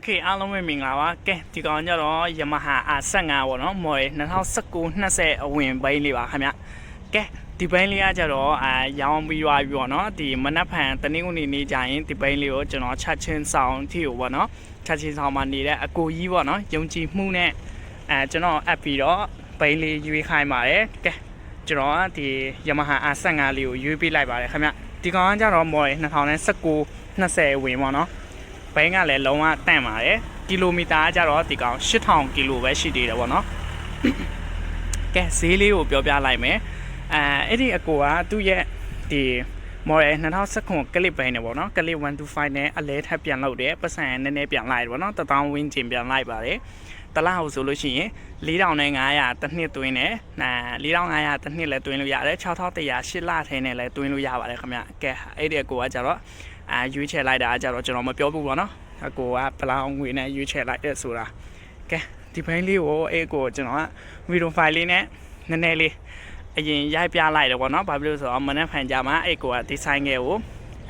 Okay အားလုံးပဲမင်္ဂလာပါကဲဒီကောင်ကြတော့ Yamaha R15 ပေါ့နော် model 2019 20အဝင်ပိုင်းလေးပါခင်ဗျကဲဒီပိုင်းလေးကကြတော့အာရောင်းပြီးသွားပြီပေါ့နော်ဒီမနက်ဖြန်တနင်္ဂနွေနေ့ကျရင်ဒီပိုင်းလေးကိုကျွန်တော်ချက်ချင်းဆောင်ထီကိုပေါ့နော်ချက်ချင်းဆောင်မှာနေတဲ့အကိုကြီးပေါ့နော်ယုံကြည်မှုနဲ့အဲကျွန်တော်အပ်ပြီးတော့ပိုင်းလေးရွေးခိုင်းပါတယ်ကဲကျွန်တော်ကဒီ Yamaha R15 လေးကိုရွေးပေးလိုက်ပါတယ်ခင်ဗျဒီကောင်ကကြတော့ model 2019 20ဝင်ပေါ့နော် ဘိန်းကလည်းလုံးဝတန့်ပါတယ်ကီလိုမီတာကကြတော့ဒီကောင်8000ကီလိုပဲရှိသေးတယ်ပေါ့နော်ကဲဈေးလေးကိုပြောပြလိုက်မယ်အဲအဲ့ဒီအကိုကသူ့ရဲ့ဒီ model 2019ကလစ်ဘိန်းနေပေါ့နော်ကလစ်125နဲ့အလဲထပ်ပြန်လုပ်တယ်ပတ်စံနည်းနည်းပြန်လိုက်တယ်ပေါ့နော်1000ဝင်းကျင်ပြန်လိုက်ပါတယ်တလားဟုတ်ဆိုလို့ရှိရင်4500တစ်နှစ်သွင်းတယ်နာ4500တစ်နှစ်လည်းသွင်းလို့ရတယ်6100 8လထဲနဲ့လည်းသွင်းလို့ရပါတယ်ခင်ဗျကဲအဲ့ဒီအကိုကကြတော့အာရွေးချယ်လိုက်တာကကြတော့ကျွန်တော်မပြောဘူးပေါ့နော်အကိုကပလောင်ငွေနဲ့ရွေးချယ်လိုက်တဲ့ဆိုတာကဲဒီဘိန်းလေးကိုအဲ့ကိုကျွန်တော်ကဗီဒီယိုဖိုင်လေးနဲ့နည်းနည်းလေး အရင်ရိုက်ပြလိုက်တယ်ပေါ့နော်ဘာဖြစ်လို့ဆိုတော့မနက်ဖန်ကြမှာအဲ့ကိုကဒီဆိုင်ငယ်ကို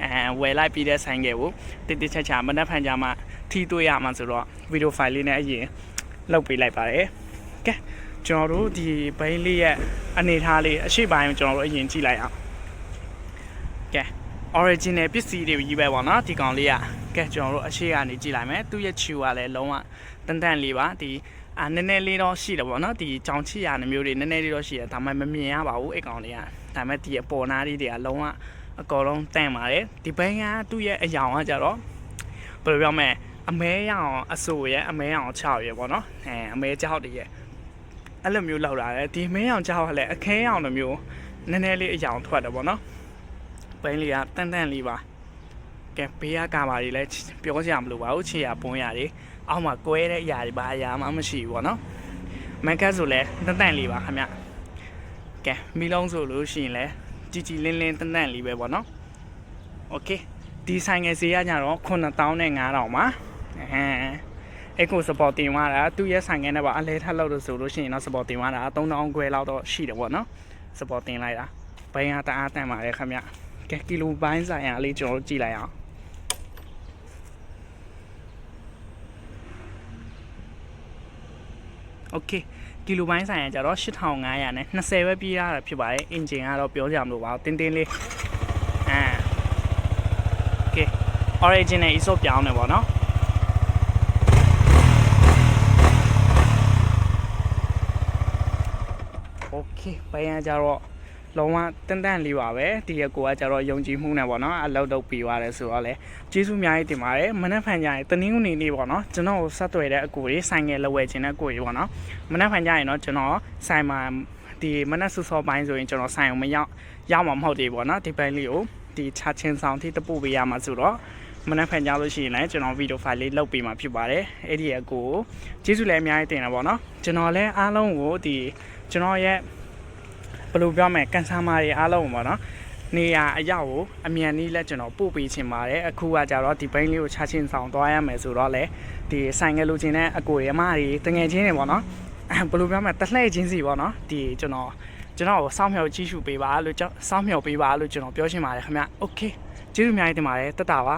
အဲဝယ်လိုက်ပြီးတဲ့ဆိုင်ငယ်ကိုတိတိကျကျမနက်ဖန်ကြမှာထီးသွေးရမှာဆိုတော့ဗီဒီယိုဖိုင်လေးနဲ့အရင်လုပ်ပေးလိုက်ပါတယ်ကဲကျွန်တော်တို့ဒီဘိန်းလေးရဲ့အနေထားလေးအရှိပိုင်းကိုကျွန်တော်တို့အရင်ကြည့်လိုက်အောင်ကဲ original ပစ္စည်းတွေကြီးပဲပေါ့နော်ဒီကောင်လေးက ကဲကျွန်တော်တို့အရှိကနေကြည့်လိုက်မယ်သူ့ရဲ့ chew ကလည်းလုံးဝတန်တန်လေးပါဒီအာနည်းနည်းလေးတော့ရှိတယ်ပေါ့နော်ဒီကြောင်ချီရမျိုးတွေနည်းနည်းလေးတော့ရှိတယ်ဒါမှမမြင်ရပါဘူးအဲ့ကောင်လေးကဒါပေမဲ့ဒီအပေါ်နားလေးတွေကလုံးဝအကောလုံးတန့်ပါတယ်ဒီဘိန်းကသူ့ရဲ့အယောင်ကကြတော့ဘယ်လိုပြောမလဲအမဲရောင်အဆိုရဲ့အမဲရောင်6ရဲ့ပေါ့နော်အဲအမဲကြောက်တည်းရဲ့အဲ့လိုမျိုးလောက်လာတယ်ဒီမဲရောင်ကြောက်ကလည်းအခဲရောင်လိုမျိုးနည်းနည်းလေးအယောင်ထွက်တယ်ပေါ့နော်ဘိန်းလေးကတန်တန်လေးပါ ကဲဘေးကကာပါတွေလည်းပြောကြရမလို့ပါဘူးခြေရပွန်းရတွေအောက်မှာကွဲတဲ့အရာတွေဘာအရာမှမရှိဘူးပေါ့နော်မန်ကတ်ဆိုလည်းတန်တန်လေးပါခင်ဗျကဲမီလုံးဆိုလို့ရှိရင်လည်းជីជីလင်းလင်းတန်တန်လေးပဲပေါ့နော်โอเคဒီဆိုင်ငယ်ဈေးကညတော့9000နဲ့9000ပါအဲအဲ့ကိုစပေါ်တင်သွားတာသူ့ရဲ့ဆိုင်ငယ်နဲ့ပါအလဲထက်လို့လို့ဆိုလို့ရှိရင်တော့စပေါ်တင်သွားတာ3000ခွဲလောက်တော့ရှိတယ်ပေါ့နော်စပေါ်တင်လိုက်တာဘိန်းကတအားတန်ပါတယ်ခင်ဗျ ကဲကီလိုပိုင်းဆိုင်ရာလေးကျွန်တော်တို့ကြည့်လိုက်အောင် โอเคကီလိုပိုင်းဆိုင်ရာကျတော့8500နဲ့20ပဲပြေးရတာဖြစ်ပါတယ်အင်ဂျင်ကတော့ပြောကြမလို့ပါဘူးတင်းတင်းလေးအာโอเค origin နဲ့ ISO ပြောင်းနေပါတော့โอเคပိုင်းရကြတော့ လုံးဝတန်တန်လေးပါပဲဒီရကိုကကြတော့ယုံကြည်မှုနဲ့ပေါ့နော်အလောက်တော့ပြီးသွားတယ်ဆိုတော့လေကျေးဇူးအများကြီးတင်ပါတယ်မနက်ဖြန်ကြရင်တနင်္ဂနွေနေ့ပေါ့နော်ကျွန်တော်ကိုဆက်သွယ်တဲ့အကူတွေဆိုင်ငယ်လဝယ်ခြင်းတဲ့အကူတွေပေါ့နော်မနက်ဖြန်ကြရင်တော့ကျွန်တော်ဆိုင်မှာဒီမနက်စုစောပိုင်းဆိုရင်ကျွန်တော်ဆိုင်ကိုမရောက်ရောက်မှာမဟုတ်သေးဘူးပေါ့နော်ဒီပိုင်းလေးကိုဒီချချင်းဆောင်ထိတပုတ်ပေးရမှာဆိုတော့မနက်ဖြန်ကြလို့ရှိရင်လည်းကျွန်တော်ဗီဒီယိုဖိုင်လေးလုပ်ပေးမှာဖြစ်ပါတယ်အဲ့ဒီအကူကိုကျေးဇူးလည်းအများကြီးတင်တယ်ပေါ့နော်ကျွန်တော်လည်းအားလုံးကိုဒီကျွန်တော်ရဲ့ ဘယ်လိုပြောမလဲကန်ဆာမာတွေအားလုံးပေါ့နော်နေရာအရောက်ကိုအမြန်နည်းလက်ကျွန်တော်ပို့ပေးချင်ပါတယ်အခုကကြတော့ဒီဘိန်းလေးကိုချချင်းဆောင်သွားရမယ်ဆိုတော့လေဒီဆိုင်ကလိုချင်တဲ့အကိုရမတွေတငယ်ချင်းတွေပေါ့နော်ဘယ်လိုပြောမလဲတလှဲ့ချင်းစီပေါ့နော်ဒီကျွန်တော်ကျွန်တော်စောင့်မျှော်ကြည့်ရှုပေးပါလို့စောင့်မျှော်ပေးပါလို့ကျွန်တော်ပြောချင်ပါတယ်ခင်ဗျ Okay ကျေးဇူးအများကြီးတင်ပါတယ်တက်တာပါ